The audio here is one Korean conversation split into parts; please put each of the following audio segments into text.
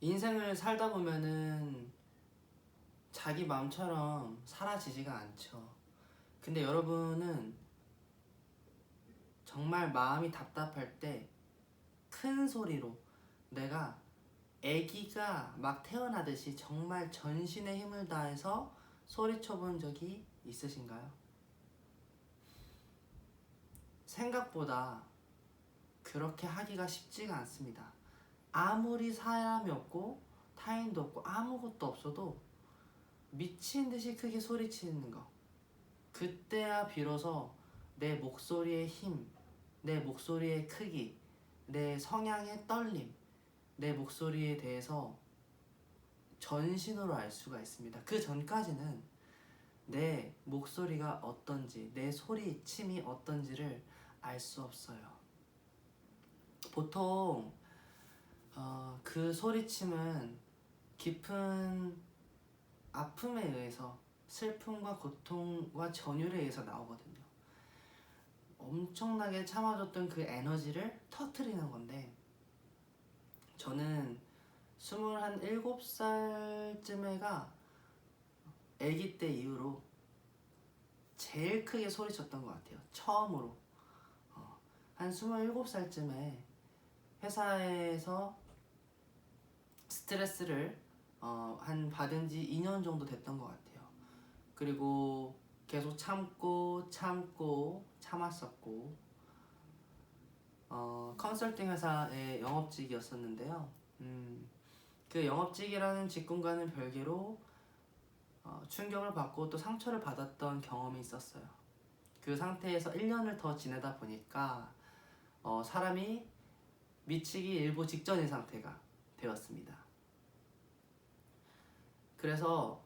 인생을 살다 보면은 자기 마음처럼 사라지지가 않죠. 근데 여러분은 정말 마음이 답답할 때 큰 소리로 내가 아기가 막 태어나듯이 정말 전신의 힘을 다해서 소리쳐 본 적이 있으신가요? 생각보다 그렇게 하기가 쉽지가 않습니다. 아무리 사람이 없고 타인도 없고 아무것도 없어도 미친 듯이 크게 소리치는 거. 그때야 비로소 내 목소리의 힘, 내 목소리의 크기, 내 성향의 떨림, 내 목소리에 대해서 전신으로 알 수가 있습니다. 그 전까지는 내 목소리가 어떤지, 내 소리 침이 어떤지를 알 수 없어요. 보통 어, 그 소리침은 깊은 아픔에 의해서 슬픔과 고통과 전율에 의해서 나오거든요. 엄청나게 참아줬던 그 에너지를 터트리는 건데 저는 스물한 일곱 살쯤에가 아기 때 이후로 제일 크게 소리쳤던 것 같아요. 처음으로 어, 한 스물일곱 살쯤에 회사에서 스트레스를 어, 한 받은 지 2년 정도 됐던 것 같아요. 그리고 계속 참고 참고 참았었고 어, 컨설팅 회사의 영업직이었었는데요. 음, 그 영업직이라는 직군과는 별개로 어, 충격을 받고 또 상처를 받았던 경험이 있었어요. 그 상태에서 1년을 더 지내다 보니까 어, 사람이 미치기 일보 직전인 상태가 되었습니다. 그래서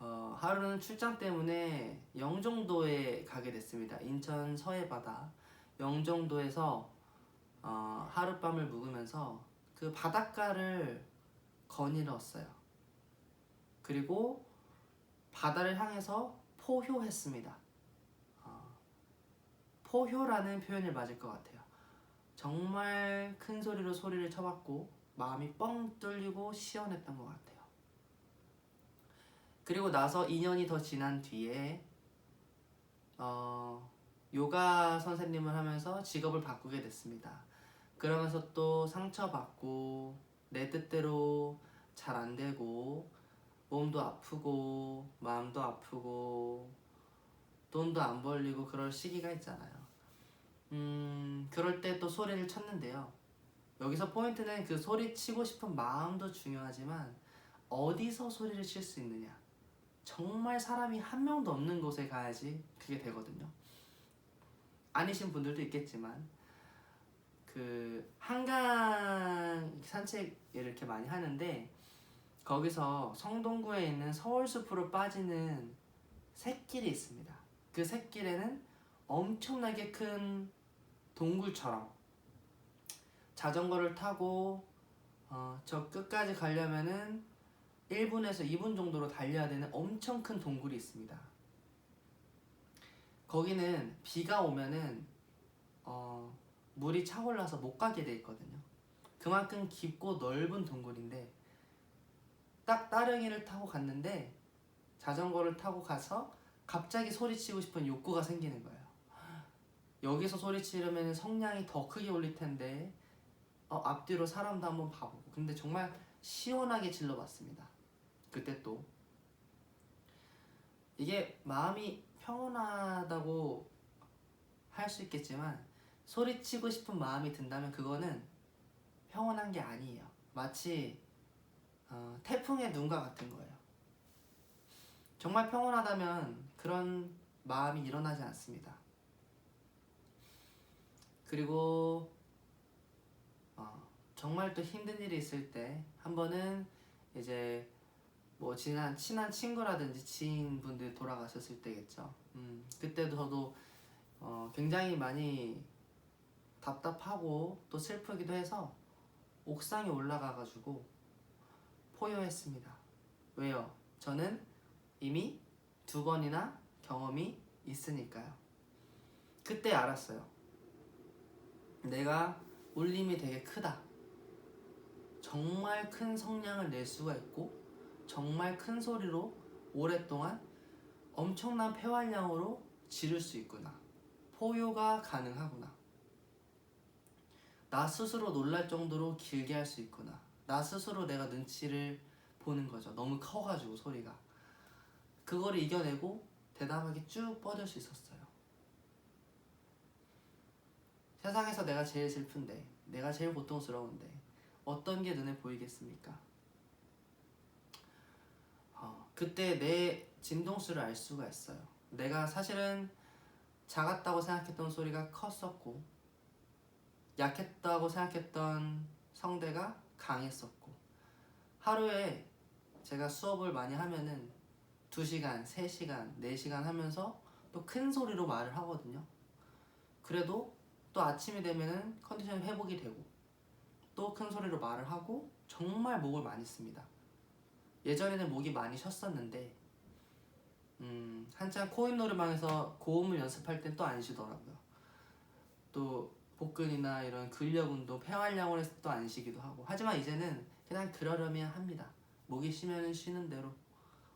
어, 하루는 출장 때문에 영종도에 가게 됐습니다. 인천 서해바다 영종도에서 어, 하룻밤을 묵으면서 그 바닷가를 거닐었어요. 그리고 바다를 향해서 포효했습니다. 어, 포효라는 표현이 맞을 것 같아요. 정말 큰 소리로 소리를 쳐봤고 마음이 뻥 뚫리고 시원했던 것 같아요. 그리고 나서 2년이 더 지난 뒤에 어, 요가 선생님을 하면서 직업을 바꾸게 됐습니다. 그러면서 또 상처받고 내 뜻대로 잘 안 되고 몸도 아프고 마음도 아프고 돈도 안 벌리고 그럴 시기가 있잖아요. 음, 그럴 때 또 소리를 쳤는데요. 여기서 포인트는 그 소리 치고 싶은 마음도 중요하지만 어디서 소리를 칠 수 있느냐. 정말 사람이 한 명도 없는 곳에 가야지 그게 되거든요. 아니신 분들도 있겠지만 그 한강 산책 이렇게 많이 하는데 거기서 성동구에 있는 서울숲으로 빠지는 샛길이 있습니다. 그 샛길에는 엄청나게 큰 동굴처럼 자전거를 타고 어, 저 끝까지 가려면은 1분에서 2분 정도로 달려야 되는 엄청 큰 동굴이 있습니다. 거기는 비가 오면은 어, 물이 차올라서 못 가게 돼 있거든요. 그만큼 깊고 넓은 동굴인데 딱 따릉이를 타고 갔는데 자전거를 타고 가서 갑자기 소리치고 싶은 욕구가 생기는 거예요. 여기서 소리치려면 성량이 더 크게 올릴 텐데 어, 앞뒤로 사람도 한번 봐보고 근데 정말 시원하게 질러봤습니다. 그때 또 이게 마음이 평온하다고 할 수 있겠지만 소리치고 싶은 마음이 든다면 그거는 평온한 게 아니에요. 마치 어, 태풍의 눈과 같은 거예요. 정말 평온하다면 그런 마음이 일어나지 않습니다. 그리고 어, 정말 또 힘든 일이 있을 때 한 번은 이제 뭐 지난 친한 친구라든지 지인분들 돌아가셨을 때겠죠. 음, 그때도 저도 어, 굉장히 많이 답답하고 또 슬프기도 해서 옥상에 올라가가지고 포효했습니다. 왜요? 저는 이미 두 번이나 경험이 있으니까요. 그때 알았어요. 내가 울림이 되게 크다. 정말 큰 성량을 낼 수가 있고 정말 큰 소리로 오랫동안 엄청난 폐활량으로 지를 수 있구나. 포효가 가능하구나. 나 스스로 놀랄 정도로 길게 할 수 있구나. 나 스스로 내가 눈치를 보는 거죠. 너무 커가지고 소리가. 그거를 이겨내고 대담하게 쭉 뻗을 수 있었어요. 세상에서 내가 제일 슬픈데, 내가 제일 고통스러운데, 어떤 게 눈에 보이겠습니까? 어, 그때 내 진동수를 알 수가 있어요. 내가 사실은 작았다고 생각했던 소리가 컸었고, 약했다고 생각했던 성대가 강했었고, 하루에 제가 수업을 많이 하면은 2시간, 3시간, 4시간 하면서 또 큰 소리로 말을 하거든요. 그래도 또 아침이 되면은 컨디션이 회복이 되고 또 큰 소리로 말을 하고 정말 목을 많이 씁니다. 예전에는 목이 많이 쉬었었는데 음, 한창 코인 노래방에서 고음을 연습할 땐 또 안 쉬더라고요. 또 복근이나 이런 근력 운동, 폐활량을 해서 또 안 쉬기도 하고 하지만 이제는 그냥 그러려면 합니다. 목이 쉬면은 쉬는 대로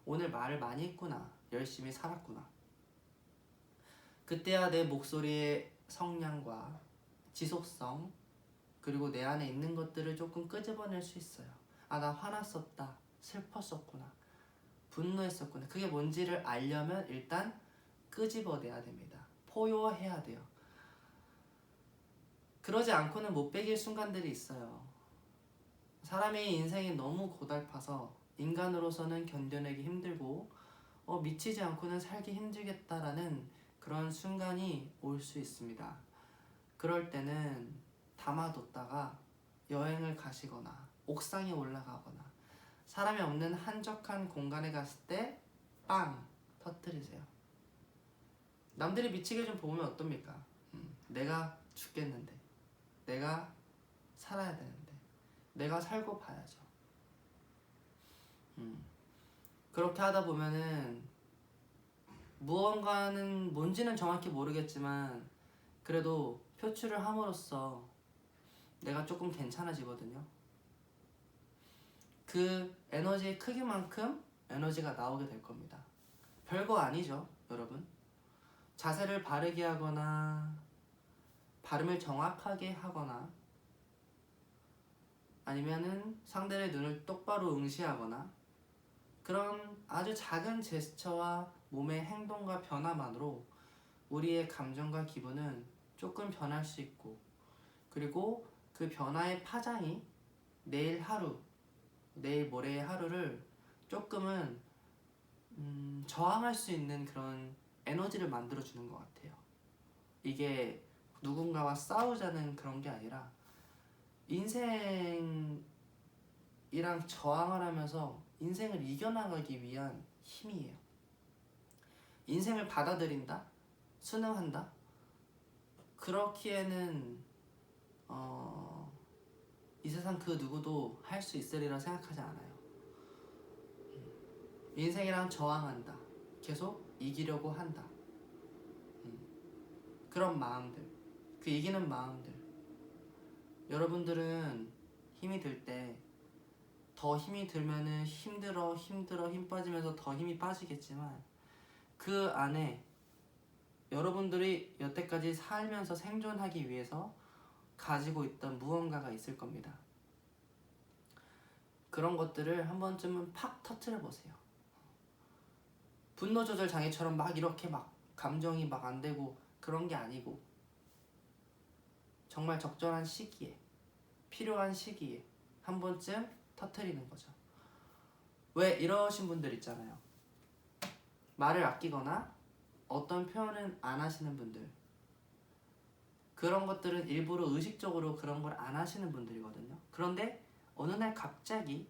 오늘 말을 많이 했구나 열심히 살았구나 그때야 내 목소리의 성량과 지속성 그리고 내 안에 있는 것들을 조금 끄집어낼 수 있어요. 아 나 화났었다. 슬펐었구나. 분노했었구나. 그게 뭔지를 알려면 일단 끄집어내야 됩니다. 포효해야 돼요. 그러지 않고는 못 베길 순간들이 있어요. 사람의 인생이 너무 고달파서 인간으로서는 견뎌내기 힘들고 어, 미치지 않고는 살기 힘들겠다라는 그런 순간이 올 수 있습니다. 그럴 때는 담아뒀다가 여행을 가시거나 옥상에 올라가거나 사람이 없는 한적한 공간에 갔을 때 빵 터뜨리세요. 남들이 미치게 좀 보면 어떻습니까? 음, 내가 죽겠는데, 내가 살아야 되는데, 내가 살고 봐야죠. 음. 그렇게 하다 보면은 무언가는 뭔지는 정확히 모르겠지만 그래도 표출을 함으로써 내가 조금 괜찮아지거든요. 그 에너지의 크기만큼 에너지가 나오게 될 겁니다. 별거 아니죠, 여러분. 자세를 바르게 하거나 발음을 정확하게 하거나 아니면은 상대의 눈을 똑바로 응시하거나 그런 아주 작은 제스처와 몸의 행동과 변화만으로 우리의 감정과 기분은 조금 변할 수 있고 그리고 그 변화의 파장이 내일 하루, 내일 모레의 하루를 조금은 음, 저항할 수 있는 그런 에너지를 만들어 주는 것 같아요. 이게 누군가와 싸우자는 그런 게 아니라 인생이랑 저항을 하면서 인생을 이겨나가기 위한 힘이에요. 인생을 받아들인다, 순응한다. 그렇기에는 어, 이 세상 그 누구도 할 수 있으리라 생각하지 않아요. 음. 인생이랑 저항한다. 계속 이기려고 한다. 음. 그런 마음들, 그 이기는 마음들. 여러분들은 힘이 들 때 더 힘이 들면은 힘들어 힘들어 힘 빠지면서 더 힘이 빠지겠지만 그 안에 여러분들이 여태까지 살면서 생존하기 위해서 가지고 있던 무언가가 있을 겁니다. 그런 것들을 한 번쯤은 팍 터트려 보세요. 분노 조절 장애처럼 막 이렇게 막 감정이 막 안 되고 그런 게 아니고 정말 적절한 시기에 필요한 시기에 한 번쯤 터트리는 거죠. 왜 이러신 분들 있잖아요. 말을 아끼거나 어떤 표현은 안 하시는 분들. 그런 것들은 일부러 의식적으로 그런 걸 안 하시는 분들이거든요. 그런데 어느 날 갑자기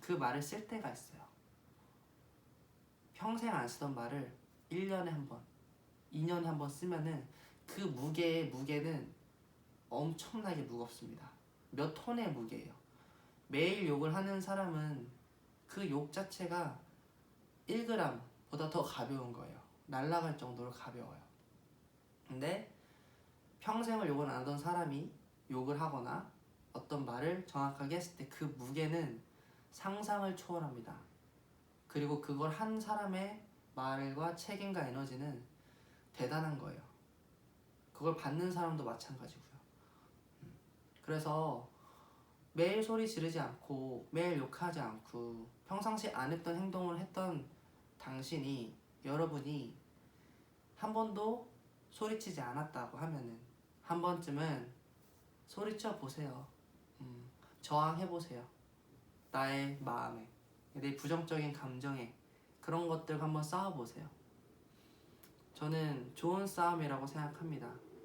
그 말을 쓸 때가 있어요. 평생 안 쓰던 말을 1년에 한 번, 2년에 한 번 쓰면은 그 무게의 무게는 엄청나게 무겁습니다. 몇 톤의 무게예요. 매일 욕을 하는 사람은 그 욕 자체가 1g보다 더 가벼운 거예요. 날아갈 정도로 가벼워요. 근데 평생을 욕을 안 하던 사람이 욕을 하거나 어떤 말을 정확하게 했을 때 그 무게는 상상을 초월합니다. 그리고 그걸 한 사람의 말과 책임과 에너지는 대단한 거예요. 그걸 받는 사람도 마찬가지고요. 음. 그래서 매일 소리 지르지 않고 매일 욕하지 않고 평상시 안 했던 행동을 했던 당신이 여러분이 한 번도 소리치지 않았다고 하면은 한 번쯤은 소리쳐 보세요. 음, 저항해 보세요. 나의 마음에 내 부정적인 감정에 그런 것들 한번 싸워 보세요. 저는 좋은 싸움이라고 생각합니다.